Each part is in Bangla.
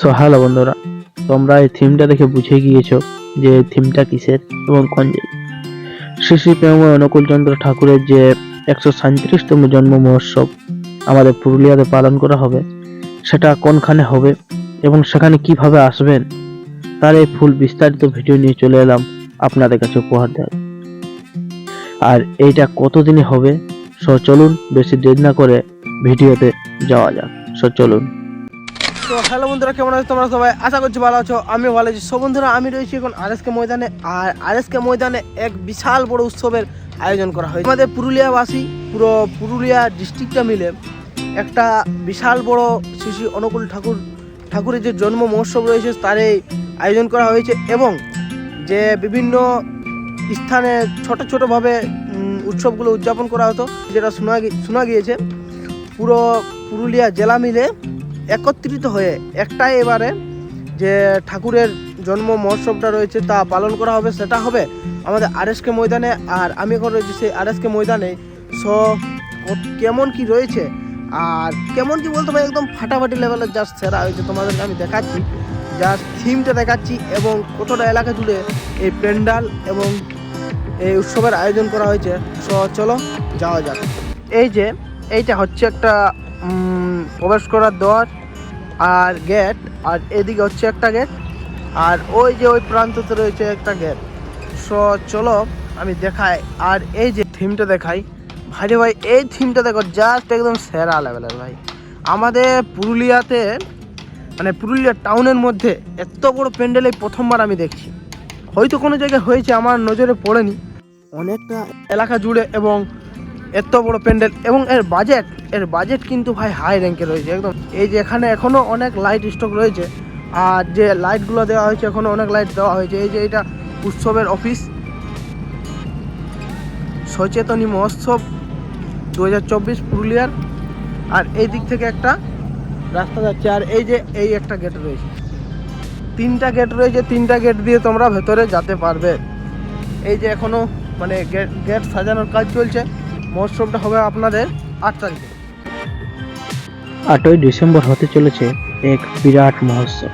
সো হ্যালো বন্ধুরা। তোমরা এই থিমটা দেখে বুঝে গিয়েছো যে থিমটা কিসের এবং কোন শ্রী শ্রী প্রেমময় অনুকূল চন্দ্র ঠাকুরের যে একশো সাঁত্রিশতম জন্ম মহোৎসব আমাদের পুরুলিয়াতে পালন করা হবে, সেটা কোনখানে হবে এবং সেখানে কীভাবে আসবেন, তার এই ফুল বিস্তারিত ভিডিও নিয়ে চলে এলাম আপনাদের কাছে উপহার দেওয়ার। আর এইটা কতদিনে হবে? সো চলুন, বেশি দেরি না করে ভিডিওতে যাওয়া যাক। সো চলুন। তো হ্যালো বন্ধুরা, কেমন আছো তোমরা সবাই? আশা করছি ভালো আছো আমি ভালো আছি। সব বন্ধুরা, আমি রয়েছি এখন আরএসকে ময়দানে, আর আরএসকে ময়দানে এক বিশাল বড় উৎসবের আয়োজন করা হয়েছে। আমাদের পুরুলিয়াবাসী, পুরো পুরুলিয়া ডিস্ট্রিক্টটা মিলে একটা বিশাল বড় শ্রী শ্রী অনুকূল ঠাকুর, ঠাকুরের যে জন্ম মহোৎসব রয়েছে, তার এই আয়োজন করা হয়েছে এবং যে বিভিন্ন স্থানে ছোট ছোটোভাবে উৎসবগুলো উদযাপন করা হতো, যেটা শোনা শোনা গিয়েছে। পুরো পুরুলিয়া জেলা মিলে একত্রিত হয়ে একটাই এবারে যে ঠাকুরের জন্ম মহোৎসবটা রয়েছে তা পালন করা হবে, সেটা হবে আমাদের আরএসকে ময়দানে। আর আমি এখন রয়েছি সেই আরএসকে ময়দানে। সো কেমন কি রয়েছে? আর কেমন কি বলতে পারি, একদম ফাটাফাটি লেভেলের জাস্ট সেরা হয়েছে তোমাদেরকে আমি দেখাচ্ছি। জাস্ট থিমটা দেখাচ্ছি এবং কতটা এলাকা জুড়ে এই প্যান্ডাল এবং এই উৎসবের আয়োজন করা হয়েছে। সো চলো, যাওয়া যাক। এই যে, এইটা হচ্ছে একটা প্রবেশ করার দ্বার। আর গেট আর এদিকে হচ্ছে একটা গেট আর ওই যে ওই প্রান্ততে রয়েছে একটা গেট সো চলো আমি দেখাই, আর এই যে থিমটা দেখাই। ভাই ভাই, এই থিমটা দেখো জাস্ট একদম সেরা লেভেলের ভাই। আমাদের পুরুলিয়াতে মানে পুরুলিয়া টাউনের মধ্যে এত বড় প্যান্ডেল এই প্রথমবার আমি দেখছি। হয়তো কোনো জায়গায় হয়েছে, আমার নজরে পড়েনি। অনেকটা এলাকা জুড়ে এবং এত বড় প্যান্ডেল এবং এর বাজেট এর বাজেট কিন্তু ভাই হাই র্যাঙ্কে রয়েছে, একদম। এই যে এখানে এখনও অনেক লাইট স্টক রয়েছে, আর যে লাইটগুলো দেওয়া হয়েছে এখনও অনেক লাইট দেওয়া হয়েছে। এই যে এটা উৎসবের অফিস সচেতনী মহোৎসব দু হাজার চব্বিশ পুরুলিয়ার। আর এই দিক থেকে একটা রাস্তা যাচ্ছে, আর এই যে, এই একটা গেট রয়েছে। তিনটা গেট রয়েছে, তিনটা গেট দিয়ে তোমরা ভেতরে যেতে পারবে। এই যে এখনও মানে গেট গেট সাজানোর কাজ চলছে। মহোৎসবটা হবে আপনাদের আট তারিখে। আটই ডিসেম্বর হতে চলেছে এক বিরাট মহোৎসব।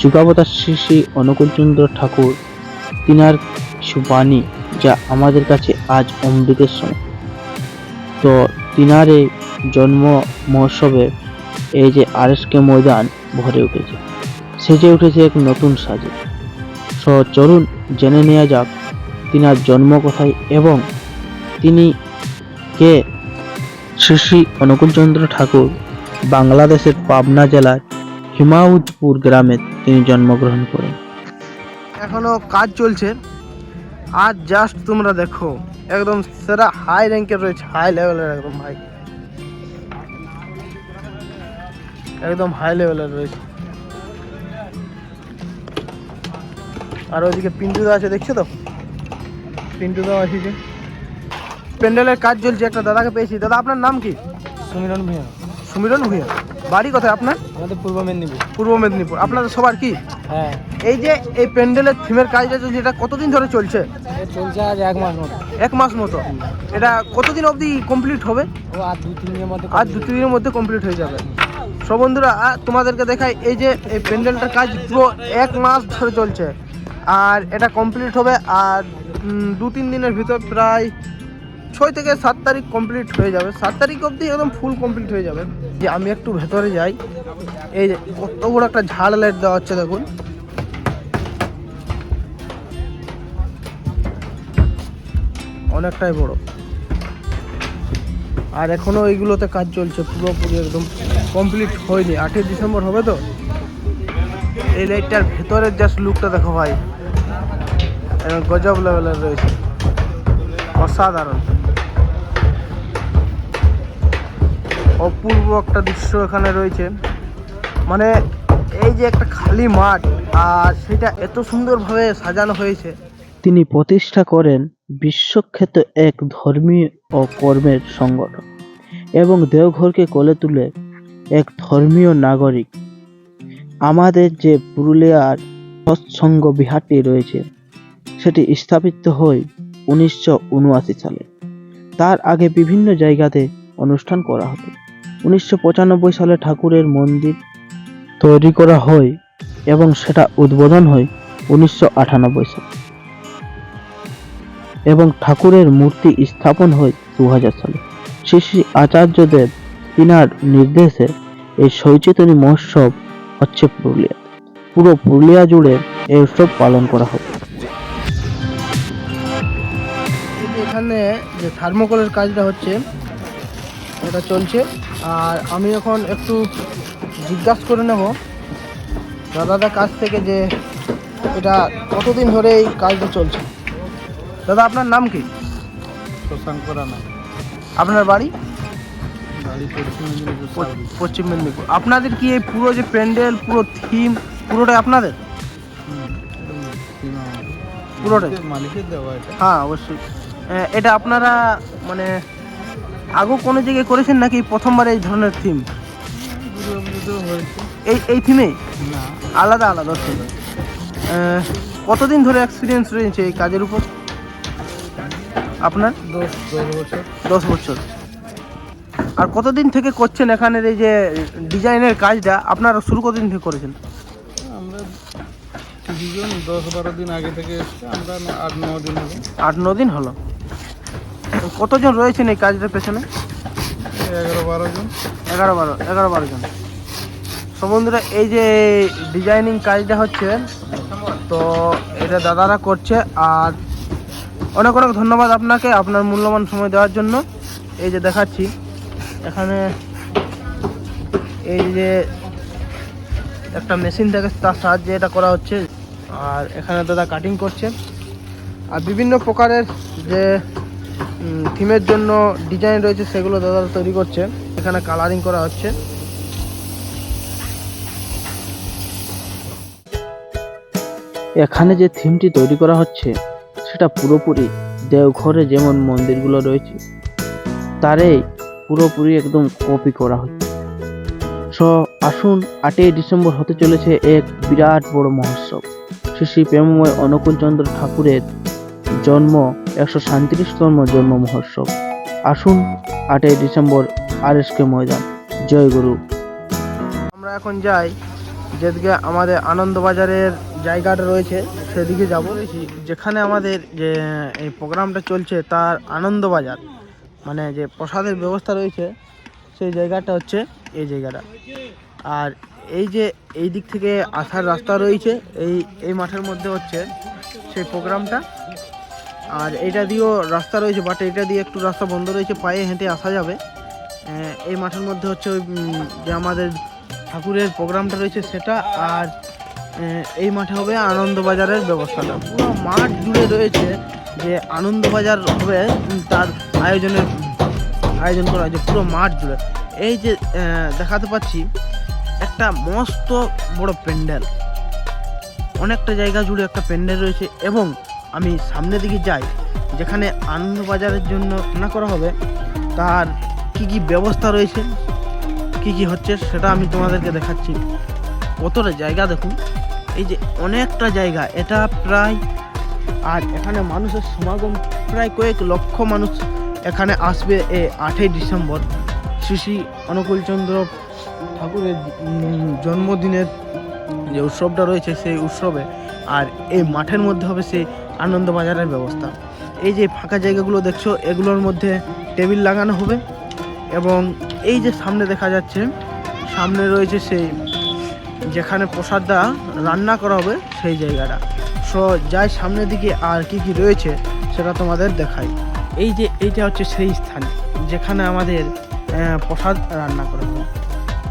যুগাবতার শ্রী শ্রী অনুকূলচন্দ্র ঠাকুর, তিনার কিছু বাণী যা আমাদের কাছে আজ অমৃতের সময়। তো তিনার এই জন্ম মহোৎসবে এই যে আরএসকে ময়দান ভরে উঠেছে, সেজে উঠেছে এক নতুন সাজে। সো চলুন জেনে নেওয়া যাক তিনার জন্ম কোথায় এবং তিনি কে? শ্রী শ্রী অনুকূলচন্দ্র ঠাকুর, বাংলাদেশের পাবনা জেলার হিমাউদপুর গ্রামে তিনি জন্মগ্রহণ করেন। এখনও কাজ চলছে। আর জাস্ট তোমরা দেখো, একদম সেরা হাই র্যাঙ্কের রয়েছে হাই লেভেলের একদম ভাই একদম হাই লেভেলের রয়েছে। আর ওইদিকে পিন্টুদা আছে, দেখছ তো? পিন্টুদাও আছে যে। প্যান্ডেলের কাজ চলছে একটা দাদাকে পেয়েছি। দাদা আপনার নাম কি? সুমিরন ভূঁইয়া। সুমিরন ভূঁইয়া। বাড়ি কোথায় আপনার? আমাদের পূর্ব মেদিনীপুর। পূর্ব মেদিনীপুর। আপনাদের সবার কি? হ্যাঁ। এই যে এই প্যান্ডেলের থিমের কাজটা চলছে এটা কতদিন ধরে চলছে? চলছে আজ এক মাস মতো। এক মাস মতো। এটা কতদিন অবধি কমপ্লিট হবে? আর দু তিন দিনের মধ্যে আর দু তিন দিনের মধ্যে কমপ্লিট হয়ে যাবে। সব বন্ধুরা তোমাদেরকে দেখাই এই যে এই প্যান্ডেলটার কাজ পুরো এক মাস ধরে চলছে। আর এটা কমপ্লিট হবে আর দু তিন দিনের ভিতর প্রায় ছয় থেকে সাত তারিখ কমপ্লিট হয়ে যাবে। সাত তারিখ অবধি একদম ফুল কমপ্লিট হয়ে যাবে। যে আমি একটু ভেতরে যাই। এই কত বড় একটা ঝাড় লাইট দেওয়া হচ্ছে দেখুন। অনেকটাই বড়। আর এখনও এইগুলোতে কাজ চলছে, পুরোপুরি একদম কমপ্লিট হয়নি। আটই ডিসেম্বর হবে তো? এই লাইটটার ভেতরের জাস্ট লুকটা দেখো ভাই। গজব লেভেলের রয়েছে। অসাধারণ। অপূর্ব একটা দৃশ্য এখানে রয়েছে। মানে এই যে একটা খালি মাঠ, আর সেটা এত সুন্দরভাবে সাজানো হয়েছে। তিনি প্রতিষ্ঠা করেন বিশ্বখ্যাত এক ধর্মীয় ও কর্মের সংগঠন এবং দেওঘরকে কোলে তুলে এক ধর্মীয় নাগরিক। আমাদের যে পুরুলিয়ার সৎসঙ্গ বিহারটি রয়েছে, সেটি স্থাপিত হয় উনিশশো উনআশি সালে। তার আগে বিভিন্ন জায়গাতে অনুষ্ঠান করা হতো। উনিশশো পঁচানব্বই সালে ঠাকুরের মন্দির তৈরি করা হয় এবং সেটা উদ্বোধন হয় উনিশশো আটানব্বই সালে। এবং ঠাকুরের মূর্তি স্থাপন হয় দু সালে। শ্রী শ্রী আচার্যদেব তিনার নির্দেশে এই সচেতনী মহোৎসব হচ্ছে পুরুলিয়া। পুরো পুরুলিয়া জুড়ে এই উৎসব পালন করা হবে এখানে যে থার্মোকলের কাজটা হচ্ছে এটা চলছে। আর আমি এখন একটু জিজ্ঞাসা করে নেব দাদাদের কাছ থেকে যে এটা কতদিন ধরে এই কাজটা চলছে। দাদা আপনার নাম কি? শশাঙ্ক রানা আপনার বাড়ি? পশ্চিম মেদিনীপুর আপনাদের কি এই পুরো যে প্যান্ডেল পুরো থিম পুরোটাই আপনাদের? পুরোটাই? মালিকের দেওয়া হ্যাঁ অবশ্যই। এটা আপনারা মানে আগেও কোনো জায়গায় করেছেন নাকি প্রথমবার এই ধরনের থিম এই এই থিমে না। আলাদা আলাদা থিম কতদিন ধরে এক্সপিরিয়েন্স রয়েছে এই কাজের উপর? আপনার? দশ বছর। আর কতদিন থেকে করছেন এখানের এই যে ডিজাইনের কাজটা? আপনারা শুরু কতদিন থেকে করেছেন? আমরা কিছুজন দশ বারো দিন আগে থেকে আমরা আট ন দিন হবে আট ন দিন হলো। কতজন রয়েছেন এই কাজটার পেছনে? এগারো বারো জন। এগারো বারো এগারো বারো জন। তো বন্ধুরা এই যে ডিজাইনিং কাজটা হচ্ছে তো এটা দাদারা করছে আর অনেক অনেক ধন্যবাদ আপনাকে আপনার মূল্যবান সময় দেওয়ার জন্য। এই যে দেখাচ্ছি এখানে এই যে একটা মেশিন থেকে তার সাহায্যে এটা করা হচ্ছে। আর এখানে দাদা কাটিং করছে। আর বিভিন্ন প্রকারের যে থিমের জন্য ডিজাইন রয়েছে, সেগুলো দাদা তৈরি করছে। এখানে কালারিং করা হচ্ছে। এখানে যে থিমটি তৈরি করা হচ্ছে, সেটা পুরোপুরি দেওঘরে যেমন মন্দিরগুলো রয়েছে তারই পুরোপুরি একদম কপি করা হচ্ছে। সো, আসুন আটই ডিসেম্বর হতে চলেছে এক বিরাট বড় মহোৎসব। শ্রী শ্রী প্রেমময় অনুকূলচন্দ্র ঠাকুরের জন্ম, একশো সাঁত্রিশতম জন্ম মহোৎসব। আসুন, আটই ডিসেম্বর আর এস কে ময়দান। জয় গুরু। আমরা এখন যাই, যেদিকে আমাদের আনন্দবাজারের জায়গাটা রয়েছে, সেদিকে যাব। যেখানে আমাদের যে, এই প্রোগ্রামটা চলছে, তার আনন্দবাজার। মানে যে প্রসাদের ব্যবস্থা রয়েছে, সেই জায়গাটা হচ্ছে এই জায়গাটা। আর এই যে, এই দিক থেকে আসার রাস্তা রয়েছে, এই এই মাঠের মধ্যে হচ্ছে সেই প্রোগ্রামটা। আর এটা দিয়েও রাস্তা রয়েছে বাট এটা দিয়ে একটু রাস্তা বন্ধ রয়েছে, পায়ে হেঁটে আসা যাবে। এই মাঠের মধ্যে হচ্ছে ওই যে আমাদের ঠাকুরের প্রোগ্রামটা রয়েছে সেটা, আর এই মাঠে হবে আনন্দবাজারের ব্যবস্থাটা। পুরো মাঠ জুড়ে রয়েছে যে আনন্দবাজার হবে তার আয়োজনের, আয়োজন করা হয়েছে, পুরো মাঠ জুড়ে। এই যে দেখাতে পাচ্ছি, একটা মস্ত বড় প্যান্ডেল। অনেকটা জায়গা জুড়ে একটা প্যান্ডেল রয়েছে, এবং আমি সামনের দিকে যাই, যেখানে আনন্দবাজারের জন্য রান্না করা হবে, তার কি কি ব্যবস্থা রয়েছে, কি কি হচ্ছে সেটা আমি তোমাদেরকে দেখাচ্ছি। কতটা জায়গা দেখুন, এই যে অনেকটা জায়গা, এটা প্রায়, আর এখানে মানুষের সমাগম প্রায় কয়েক লক্ষ মানুষ এখানে আসবে এই আটই ডিসেম্বর। শ্রী শ্রী অনুকূলচন্দ্র ঠাকুরের জন্মদিনের যে উৎসবটা রয়েছে সেই উৎসবে, আর এই মাঠের মধ্যে হবে সেই আনন্দবাজারের ব্যবস্থা। এই যে ফাঁকা জায়গাগুলো দেখছ, এগুলোর মধ্যে টেবিল লাগানো হবে এবং এই যে সামনে দেখা যাচ্ছে, সামনে রয়েছে সেই যেখানে প্রসাদটা রান্না করা হবে সেই জায়গাটা। সো, যাই সামনের দিকে আর কি কি রয়েছে সেটা তোমাদের দেখাই। এই যে এইটা হচ্ছে সেই স্থান যেখানে আমাদের প্রসাদ রান্না করা হবে।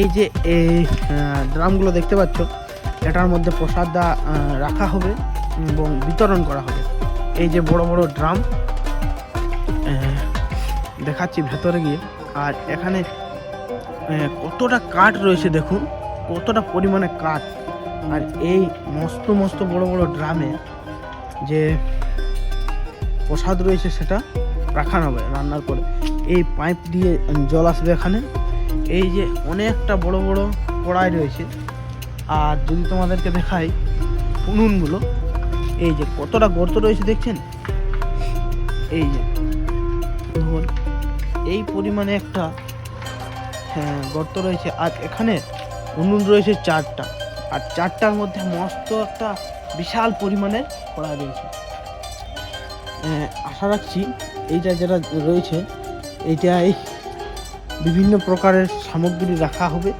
এই যে এই ড্রামগুলো দেখতে পাচ্ছ, এটার মধ্যে প্রসাদটা রাখা হবে। এবং বিতরণ করা হবে। এই যে বড় বড় ড্রাম দেখাচ্ছি ভেতরে গিয়ে। আর এখানে কতটা কাঠ রয়েছে দেখুন, কতটা পরিমাণে কাঠ। আর এই মস্ত মস্ত বড় বড় ড্রামে যে প্রসাদ রয়েছে সেটা রাখানো হবে, রান্নার পরে। এই পাইপ দিয়ে জল আসবে এখানে। এই যে অনেকটা বড় বড় কড়াই রয়েছে। আর যদি তোমাদেরকে দেখাই উনুনগুলো এই যে কতটা গর্ত রয়েছে দেখছেন? এই যে এই পরিমাণে একটা হ্যাঁ, গর্ত রয়েছে। আর এখানে উনুন রয়েছে চারটা। আর চারটার মধ্যে মস্ত একটা বিশাল পরিমাণের কড়া রয়েছে। আহ, আশা রাখছি এইটা যেটা রয়েছে এইটাই বিভিন্ন প্রকারের সামগ্রী রাখা হবে।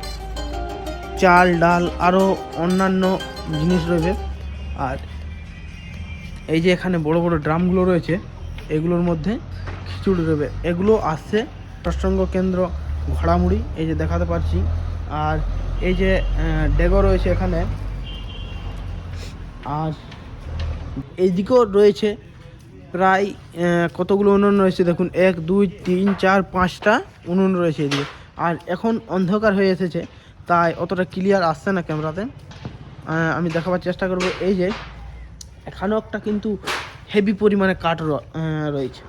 চাল ডাল আরও অন্যান্য জিনিস রয়েছে। আর এই যে এখানে বড় বড় ড্রামগুলো রয়েছে, এগুলোর মধ্যে খিচুড়ি রয়েছে এগুলো আসছে সৎসঙ্গ কেন্দ্র ঘোড়ামুড়ি, এই যে দেখাতে পারছি। আর এই যে ডেগো রয়েছে এখানে। আর এইদিকেও রয়েছে প্রায় কতগুলো উনুন রয়েছে দেখুন, এক, দুই, তিন, চার, পাঁচটা উনুন রয়েছে এদিকে। আর এখন অন্ধকার হয়ে এসেছে, তাই অতটা ক্লিয়ার আসছে না ক্যামেরাতে। আমি দেখাবার চেষ্টা করব। এই যে এখানেও একটা কিন্তু হেভি পরিমাণে কাঠ রয়েছে।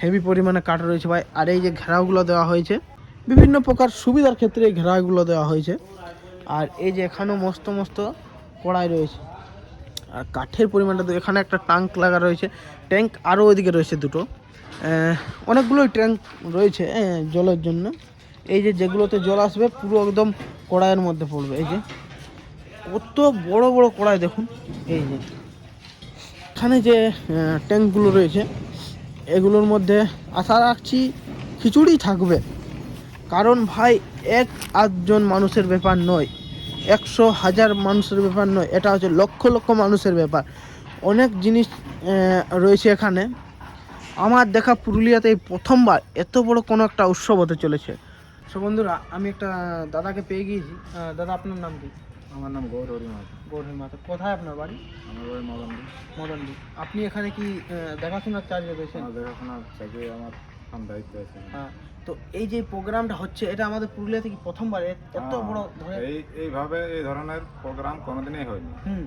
হেভি পরিমাণে কাঠ রয়েছে ভাই। আর এই যে ঘেরাওগুলো দেওয়া হয়েছে, বিভিন্ন প্রকার সুবিধার ক্ষেত্রে এই ঘেরাওগুলো দেওয়া হয়েছে। আর এই যে এখানেও মস্ত মস্ত কড়াই রয়েছে। আর কাঠের পরিমাণটা তো এখানে একটা ট্যাঙ্ক লাগা রয়েছে। ট্যাঙ্ক আরও ওইদিকে রয়েছে দুটো। অনেকগুলোই ট্যাঙ্ক রয়েছে জলের জন্য। এই যে যেগুলোতে জল আসবে, পুরো একদম কড়াইয়ের মধ্যে পড়বে। এই যে কত বড় বড় কড়াই দেখুন। এই যে, এখানে যে ট্যাঙ্কগুলো রয়েছে, এগুলোর মধ্যে আশা রাখছি খিচুড়ি থাকবে। কারণ ভাই, এক আধজন মানুষের ব্যাপার নয়, একশো হাজার মানুষের ব্যাপার নয়, এটা হচ্ছে লক্ষ লক্ষ মানুষের ব্যাপার। অনেক জিনিস রয়েছে এখানে। আমার দেখা পুরুলিয়াতে এই প্রথমবার এত বড় কোনো একটা উৎসব হতে চলেছে। সো বন্ধুরা, আমি একটা দাদাকে পেয়ে গিয়েছি। দাদা, আপনার নাম কি? আমার নাম গৌর হরিমাথা গৌরী মাতা কোথায় আপনার বাড়ি? আমার বাড়ি মদনদি মদনদি আপনি এখানে কি দেখাশোনার চার্জে রয়েছেন? দেখাশোনার চাকরি আমার আমার দায়িত্ব আছে। হ্যাঁ, তো এই যে প্রোগ্রামটা হচ্ছে এটা আমাদের পুরুলিয়াতে কি প্রথমবার এত হ্যাঁ, বড় ধরে এই এইভাবে এই ধরনের প্রোগ্রাম কোনোদিনই হয়নি। হুম।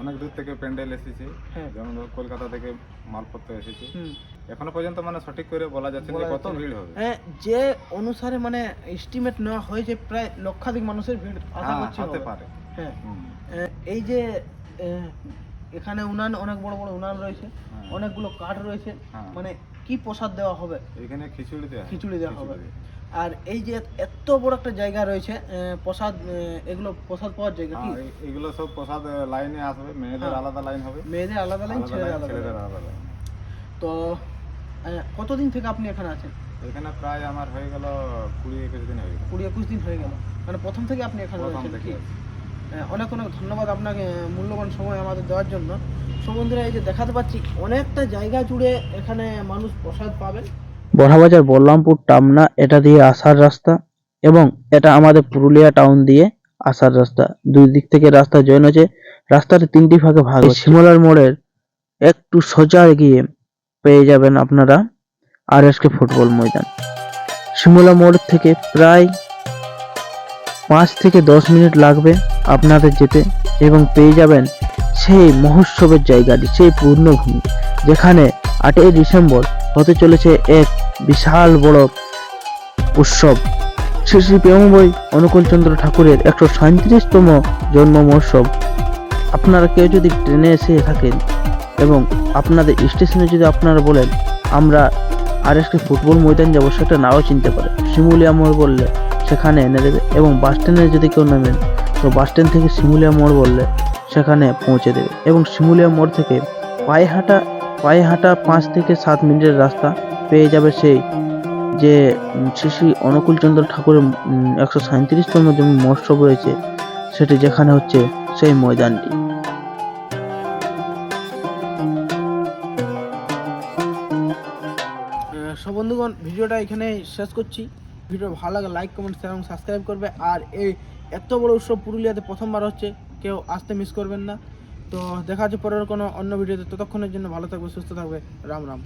অনেক দূর থেকে প্যান্ডেল এসেছে। হ্যাঁ। যেমন কলকাতা থেকে মালপত্র এসেছে। হুম। এখনও পর্যন্ত মানে সঠিক করে বলা যাচ্ছে না যে কত ভিড় হবে। হ্যাঁ যে অনুসারে মানে এস্টিমেট নেওয়া হয়েছে প্রায় লক্ষাধিক মানুষের ভিড় আশা হ্যাঁ, করছি হতে পারে। হ্যাঁ এই যে এখানে উনান অনেক বড় বড় উনান রয়েছে হ্যাঁ। অনেকগুলো কাঠ রয়েছে। মানে কি প্রসাদ দেওয়া হবে? এখানে খিচুড়ি দেওয়া খিচুড়ি দেওয়া হবে। আর এই যে এত বড় একটা জায়গা রয়েছে প্রসাদ এগুলো প্রসাদ পাওয়ার জায়গা কি? এগুলো সব প্রসাদ লাইনে আসবে মেয়েদের। আলাদা লাইন হবে। মেয়েদের আলাদা লাইন। ছেলেদের আলাদা লাইন। তো কতদিন থেকে আপনি এখানে আছেন? এখানে প্রায় আমার হয়ে গেল কুড়ি একুশ দিন হয়ে গেল কুড়ি একুশ দিন হয়ে গেল। মানে প্রথম থেকে আপনি এখানে প্রথম থেকে কি? আছি। অনেক অনেক ধন্যবাদ আপনাকে মূল্যবান সময় আমাদের দেওয়ার জন্য। সো বন্ধুরা এই যে দেখাতে পাচ্ছি অনেকটা জায়গা জুড়ে এখানে মানুষ প্রসাদ পাবেন। বড়াবাজার বল্লামপুর টামনা এটা দিয়ে আসার রাস্তা এবং এটা আমাদের পুরুলিয়া টাউন দিয়ে আসার রাস্তা। দুই দিক থেকে রাস্তা জয়েন হয়েছে। রাস্তাটা তিনটি ভাগে ভাগ হচ্ছে। শিমলার মোড়ের একটু সোজা গিয়ে পেয়ে যাবেন আপনারা আর এস কে ফুটবল ময়দান। শিমলা মোড় থেকে প্রায় পাঁচ থেকে দশ মিনিট লাগবে আপনাদের যেতে এবং পেয়ে যাবেন সেই মহোৎসবের জায়গাটি, সেই পূর্ণভূমি, যেখানে আটই ডিসেম্বর হতে চলেছে এক বিশাল বড় উৎসব। শ্রী শ্রী প্রেমবই অনুকূলচন্দ্র ঠাকুরের একশো সাঁত্রিশতম জন্ম মহোৎসব। আপনারা কেউ যদি ট্রেনে এসে থাকেন এবং আপনাদের স্টেশনে যদি আপনারা বলেন, আমরা আর একটি ফুটবল ময়দান যাব, সেটা নাও চিনতে পারে। শিমুলিয়া মোড় বললে, সেখানে এনে দেবে। এবং বাস স্ট্যান্ডে যদি কেউ নামেন, তো বাস স্ট্যান্ড থেকে শিমুলিয়া মোড় বললে, সেখানে পৌঁছে দেবে। এবং শিমুলিয়া মোড় থেকে পায়ে হাঁটা পায়ে হাঁটা পাঁচ থেকে সাত মিনিটের রাস্তা পেয়ে যাবে সেই যে শ্রী শ্রী অনুকূলচন্দ্র ঠাকুরের একশো সাঁত্রিশতম যে মহোৎসব রয়েছে, সেটি যেখানে হচ্ছে সেই ময়দানটি। ভিডিওটা এখানে শেষ করছি। ভিডিও ভালো লাগে লাইক কমেন্ট শেয়ার এবং সাবস্ক্রাইব করবে। আর এই এত বড় উৎসব পুরুলিয়াতে প্রথমবার হচ্ছে, কেউ আসতে মিস করবেন না। তো দেখা যাচ্ছে পরের কোনো অন্য ভিডিওতে। ততক্ষণের জন্য ভালো থাকবে, সুস্থ থাকবে। রাম রাম।